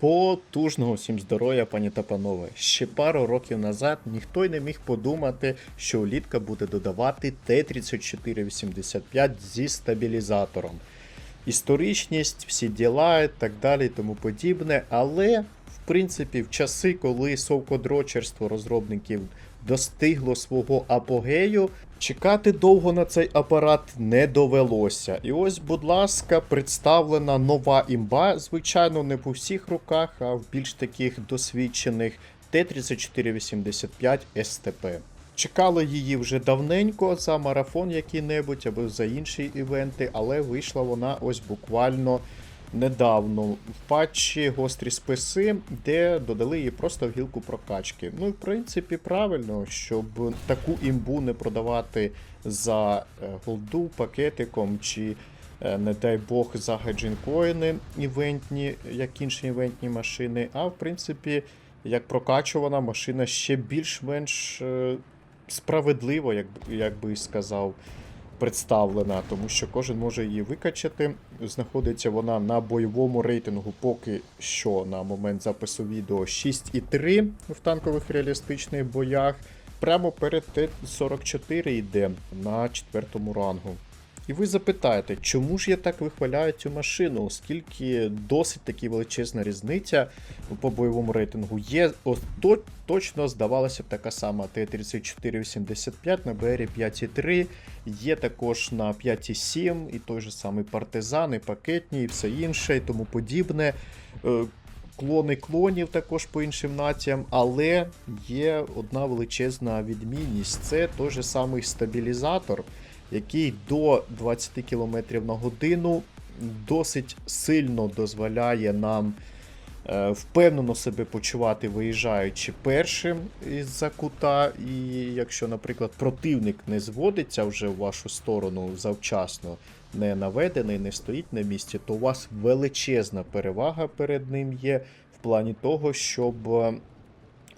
Потужного всім здоров'я, пані та панове. Ще пару років назад ніхто й не міг подумати, що улітка буде додавати Т-3485 зі стабілізатором. Історичність, всі діла і так далі і тому подібне. Але, в принципі, в часи, коли совкодрочерство розробників достигло свого апогею, чекати довго на цей апарат не довелося. І ось, будь ласка, представлена нова імба, звичайно, не по всіх руках, а в більш таких досвідчених Т-3485 СТП. Чекали її вже давненько за марафон який-небудь або за інші івенти, але вийшла вона ось буквально недавно в патчі гострі списи, де додали її просто в гілку прокачки. Ну і в принципі правильно, щоб таку імбу не продавати за е, голду пакетиком чи. е, Не дай Бог за гаджинкоїни івентні, як інші івентні машини. А в принципі, як прокачувана машина ще більш-менш е, справедливо, як, як би сказав, представлена, тому що кожен може її викачати. Знаходиться вона на бойовому рейтингу поки що на момент запису відео 6,3 в танкових реалістичних боях. Прямо перед Т-44 йде на четвертому рангу. І ви запитаєте, чому ж я так вихваляю цю машину, оскільки досить таки величезна різниця по бойовому рейтингу є. Ось то, точно здавалося б така сама Т-3485 на БРі 5.3, є також на 5.7 і той же самий партизан, і пакетні, і все інше, і тому подібне. Е, Клони клонів також по іншим націям, але є одна величезна відмінність: це той же самий стабілізатор, який до 20 км на годину досить сильно дозволяє нам е, впевнено себе почувати, виїжджаючи першим із-за кута. І якщо, наприклад, противник не зводиться вже в вашу сторону завчасно, не наведений, не стоїть на місці, то у вас величезна перевага перед ним є в плані того, щоб е,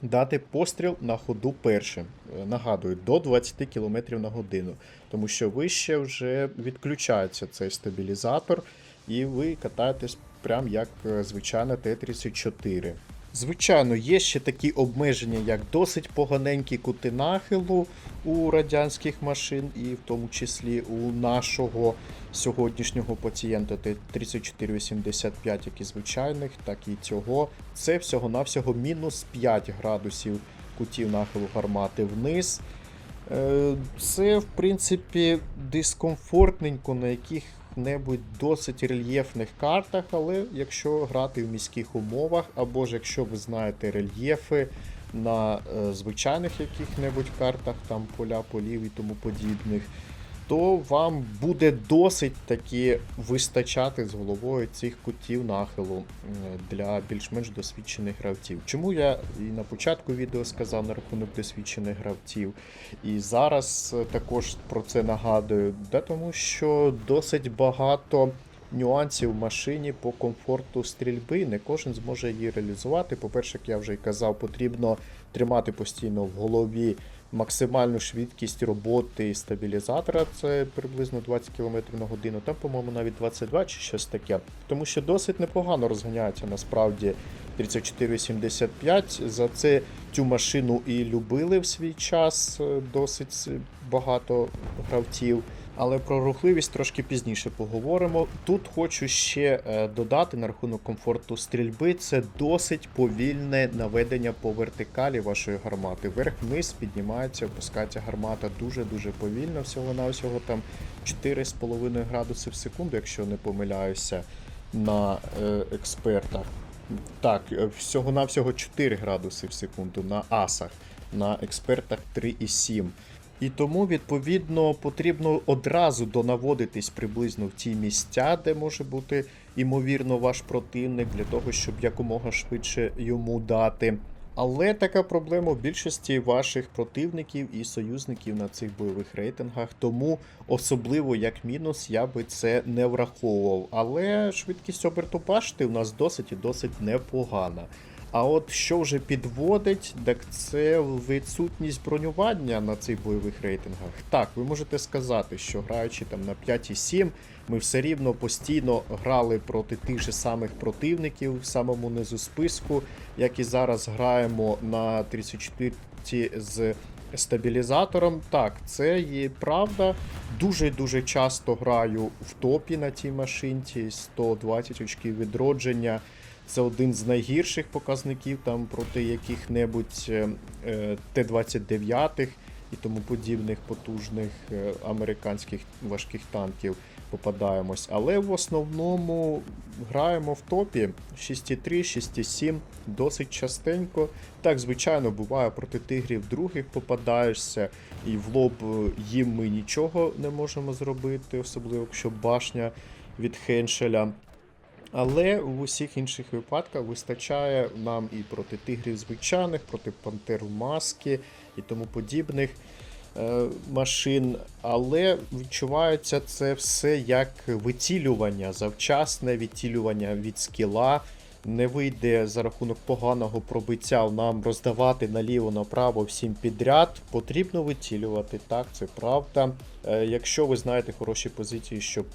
дати постріл на ходу першим. Е, Нагадую, до 20 км на годину. Тому що вище вже відключається цей стабілізатор, і ви катаєтесь прям як е, звичайна Т-34. Звичайно, є ще такі обмеження, як досить поганенькі кути нахилу у радянських машин, і в тому числі у нашого сьогоднішнього пацієнта Т-3485, як і звичайних, так і цього. Це всього-навсього мінус 5 градусів кутів нахилу гармати вниз. Е, Це, в принципі, дискомфортненько на яких-небудь досить рельєфних картах, але якщо грати в міських умовах, або ж якщо ви знаєте рельєфи на е, звичайних яких-небудь картах, там поля, полів і тому подібних, то вам буде досить таки вистачати з головою цих кутів нахилу для більш-менш досвідчених гравців. Чому я і на початку відео сказав на рахунок досвідчених гравців, і зараз е, також про це нагадую, да, тому що досить багато нюансів в машині по комфорту стрільби. Не кожен зможе її реалізувати. По-перше, як я вже й казав, потрібно тримати постійно в голові максимальну швидкість роботи стабілізатора, це приблизно 20 км на годину, там, по-моєму, навіть 22 чи щось таке. Тому що досить непогано розганяється насправді 3485. За це цю машину і любили в свій час е, досить багато гравців. Але про рухливість трошки пізніше поговоримо. Тут хочу ще е, додати на рахунок комфорту стрільби. Це досить повільне наведення по вертикалі вашої гармати. Вверх-вниз піднімається, опускається гармата дуже-дуже повільно. Всього-навсього там 4,5 градуси в секунду, якщо не помиляюся, на е, експертах. Так, е, всього-навсього 4 градуси в секунду на асах, на експертах 3,7. І тому, відповідно, потрібно одразу донаводитись приблизно в ті місця, де може бути імовірно ваш противник, для того, щоб якомога швидше йому дати. Але така проблема в більшості ваших противників і союзників на цих бойових рейтингах, тому особливо як мінус я би це не враховував. Але швидкість оберту башти у нас досить і досить непогана. А от що вже підводить, так це відсутність бронювання на цих бойових рейтингах. Так, ви можете сказати, що граючи там на 5,7, ми все рівно постійно грали проти тих же самих противників в самому низу списку, як і зараз граємо на 34 з стабілізатором. Так, це є правда. Дуже дуже часто граю в топі на тій машинці, 120 очків відродження. Це один з найгірших показників там проти яких-небудь е, е, Т-29 і тому подібних потужних е, американських важких танків попадаємось. Але в основному граємо в топі 6,3, 6,7, досить частенько. Так, звичайно, буває проти тигрів других попадаєшся, і в лоб їм ми нічого не можемо зробити, особливо якщо башня від Хеншеля. Але в усіх інших випадках вистачає нам і проти тигрів звичайних, проти пантер маски і тому подібних е, машин. Але відчувається це все як вицілювання, завчасне відцілювання від скіла. Не вийде за рахунок поганого пробиття нам роздавати наліво-направо всім підряд. Потрібно вицілювати, так, це правда. Е, Якщо ви знаєте хороші позиції, щоб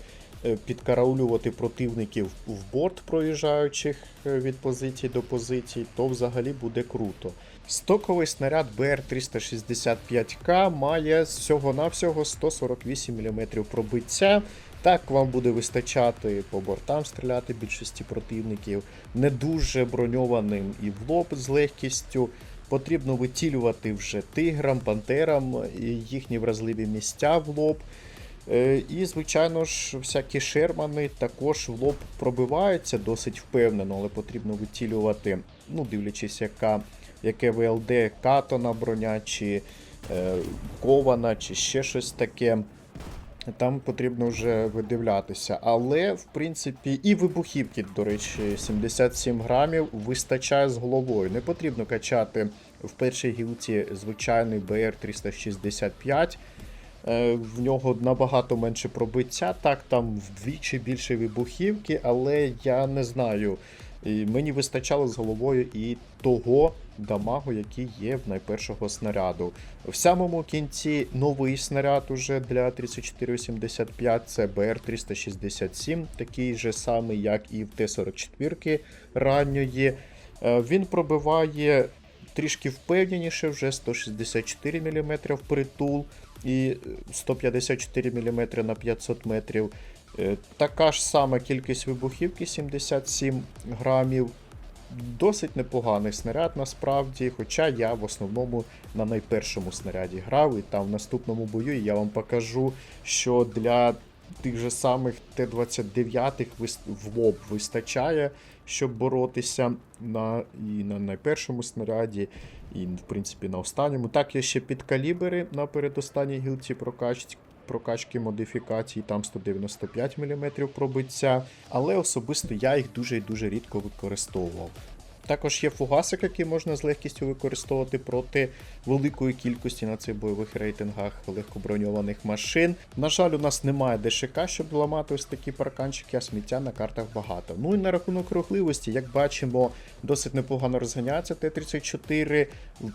підкараулювати противників в борт проїжджаючих е, від позиції до позиції, то взагалі буде круто. Стоковий снаряд БР-365К має всього-навсього 148 мм пробиття. Так вам буде вистачати по бортам стріляти більшості противників, не дуже броньованим і в лоб з легкістю. Потрібно вицілювати вже тиграм, пантерам їхні вразливі місця в лоб. Е, І, звичайно ж, всякі шермани також в лоб пробиваються досить впевнено, але потрібно вицілювати, ну, дивлячись, яка, яке ВЛД, катона броня, чи е, кована, чи ще щось таке. Там потрібно вже видивлятися. Але, в принципі, і вибухівки, до речі, 77 грамів вистачає з головою. Не потрібно качати в першій гілці звичайний БР-365. Е, В нього набагато менше пробиття. Так, там вдвічі більше вибухівки, але я не знаю. Мені вистачало з головою і того дамагу, який є в найпершого снаряду. В самому кінці новий снаряд уже для 3485 це БР-367, такий же самий, як і в Т-44 ранньої. Е, Він пробиває трішки впевненіше, вже 164 мм притул і 154 мм на 500 метрів. Е, Така ж сама кількість вибухівки 77 грамів. Досить непоганий снаряд насправді, хоча я в основному на найпершому снаряді грав, і там в наступному бою я вам покажу, що для тих же самих Т-29 в лоб вистачає, щоб боротися на, і на найпершому снаряді, і в принципі на останньому. Так, є ще підкалібери на передостанній гілці прокачки. Прокачки модифікацій, там 195 мм пробиття, але особисто я їх дуже і дуже рідко використовував. Також є фугасик, який можна з легкістю використовувати проти великої кількості на цих бойових рейтингах легкоброньованих машин. На жаль, у нас немає ДШК, щоб ламати ось такі парканчики, а сміття на картах багато. Ну і на рахунок рухливості, як бачимо, досить непогано розганяється Т-34.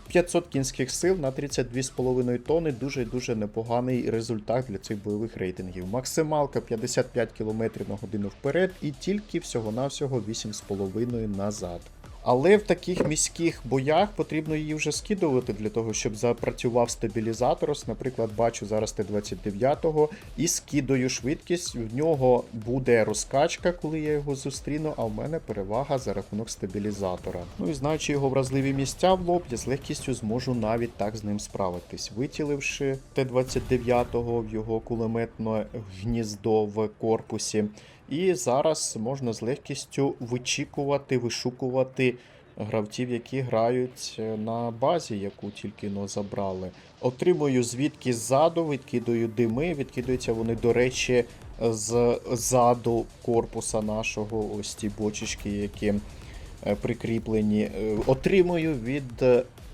500 кінських сил на 32,5 тонни. Дуже дуже непоганий результат для цих бойових рейтингів. Максималка 55 км на годину вперед і тільки всього-навсього 8,5 назад. Але в таких міських боях потрібно її вже скидувати для того, щоб запрацював стабілізатор. Ось, наприклад, бачу зараз Т-29 і скидаю швидкість. В нього буде розкачка, коли я його зустріну, а в мене перевага за рахунок стабілізатора. Ну і знаючи його вразливі місця в лоб, я з легкістю зможу навіть так з ним справитись. Витіливши Т-29 в його кулеметне гніздо в корпусі. І зараз можна з легкістю вичікувати, вишукувати гравців, які грають е, на базі, яку тільки но забрали. Отримую звідки ззаду, відкидаю дими, відкидаються вони, до речі, з ззаду корпуса нашого, ось ті бочечки, які е, прикріплені. Е, Отримую від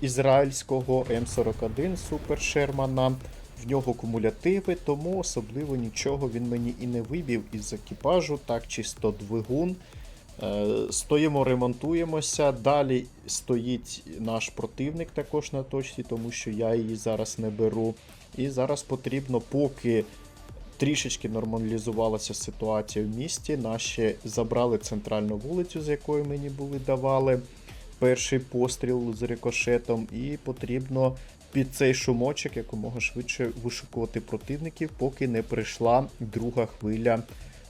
ізраїльського М41 Супер Шермана. В нього кумулятиви, тому особливо нічого він мені і не вибів із екіпажу, так чисто двигун. Е, Стоїмо, ремонтуємося. Далі стоїть наш противник також на точці, тому що я її зараз не беру. І зараз потрібно, поки трішечки нормалізувалася ситуація в місті, наші забрали центральну вулицю, з якої мені були давали перший постріл з рикошетом, і потрібно під цей шумочок якомога швидше вишукувати противників, поки не прийшла друга хвиля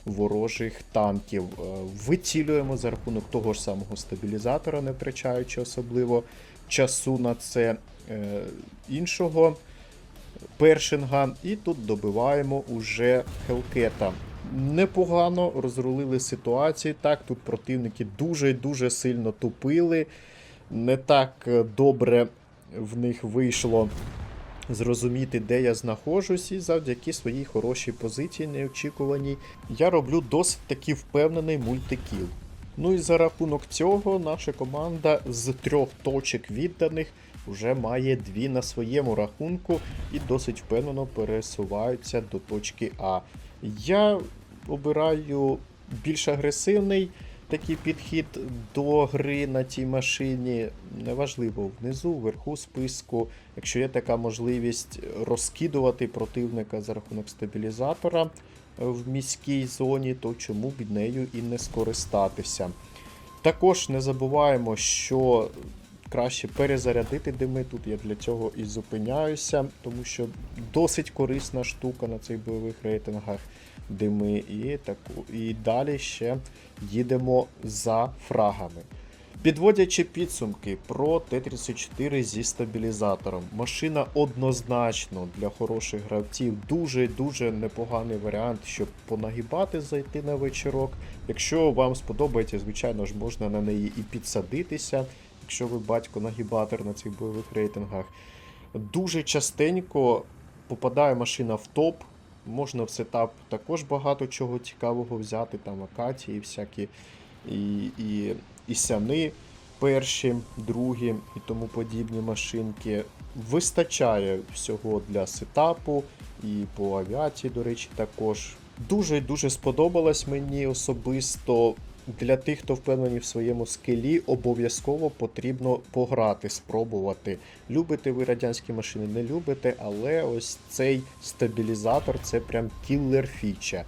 ворожих танків. Е, Вицілюємо за рахунок того ж самого стабілізатора, не втрачаючи особливо часу на це е, іншого першинга. І тут добиваємо уже Хелкета. Непогано розрулили ситуацію. Так, тут противники дуже дуже сильно тупили. Не так е, добре в них вийшло зрозуміти, де я знаходжусь, і завдяки своїй хорошій позиції, неочікуваній, я роблю досить таки впевнений мультикіл. Ну і за рахунок цього наша команда з трьох точок відданих вже має дві на своєму рахунку і досить впевнено пересуваються до точки А. Я обираю більш агресивний такий підхід до гри на цій машині. Неважливо, внизу, вверху списку. Якщо є така можливість розкидувати противника за рахунок стабілізатора в міській зоні, то чому б нею і не скористатися. Також не забуваємо, що краще перезарядити дими. Тут я для цього і зупиняюся, тому що досить корисна штука на цих бойових рейтингах дими. І, таку, і далі ще їдемо за фрагами. Підводячи підсумки про Т-34 зі стабілізатором, машина однозначно для хороших гравців дуже-дуже непоганий варіант, щоб понагибати, зайти на вечірок. Якщо вам сподобається, звичайно ж, можна на неї і підсадитися, якщо ви батько-нагібатор на цих бойових рейтингах. Дуже частенько попадає машина в топ. Можна в сетап також багато чого цікавого взяти, там акації, всякі і, і, і сяни перші, другі і тому подібні машинки. Вистачає всього для сетапу і по авіації, до речі, також. Дуже-дуже сподобалось мені особисто. Для тих, хто впевнені в своєму скелі, обов'язково потрібно пограти, спробувати. Любите ви радянські машини, не любите, але ось цей стабілізатор це прям кіллер фіча.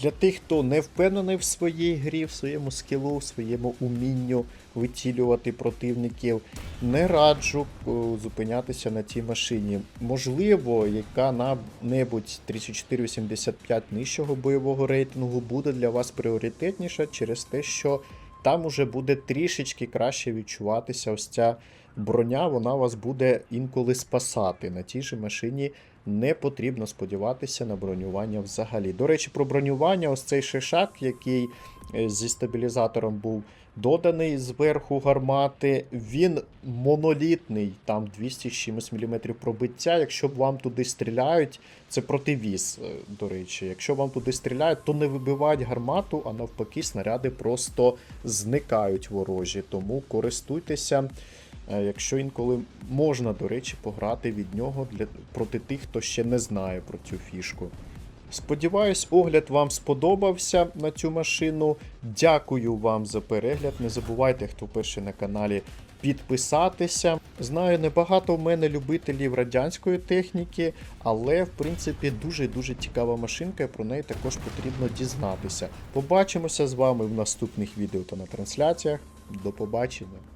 Для тих, хто не впевнений в своїй грі, в своєму скілу, в своєму умінню вицілювати противників, не раджу е, зупинятися на цій машині. Можливо, яка-небудь 3485 нижчого бойового рейтингу буде для вас пріоритетніша через те, що там уже буде трішечки краще відчуватися ось ця броня, вона вас буде інколи спасати. На тій же машині не потрібно сподіватися на бронювання взагалі. До речі, про бронювання, ось цей шишак, який е, зі стабілізатором був доданий зверху гармати, він монолітний, там 200 з чимось міліметрів пробиття. Якщо б вам туди стріляють, це противіз, е, до речі. Якщо вам туди стріляють, то не вибивають гармату, а навпаки, снаряди просто зникають ворожі. Тому користуйтеся. Е, Якщо інколи можна, до речі, пограти від нього для, проти тих, хто ще не знає про цю фішку. Сподіваюсь, огляд вам сподобався на цю машину. Дякую вам за перегляд. Не забувайте, хто перший на каналі, підписатися. Знаю, небагато в мене любителів радянської техніки, але в принципі дуже-дуже цікава машинка, і про неї також потрібно дізнатися. Побачимося з вами в наступних відео та на трансляціях. До побачення!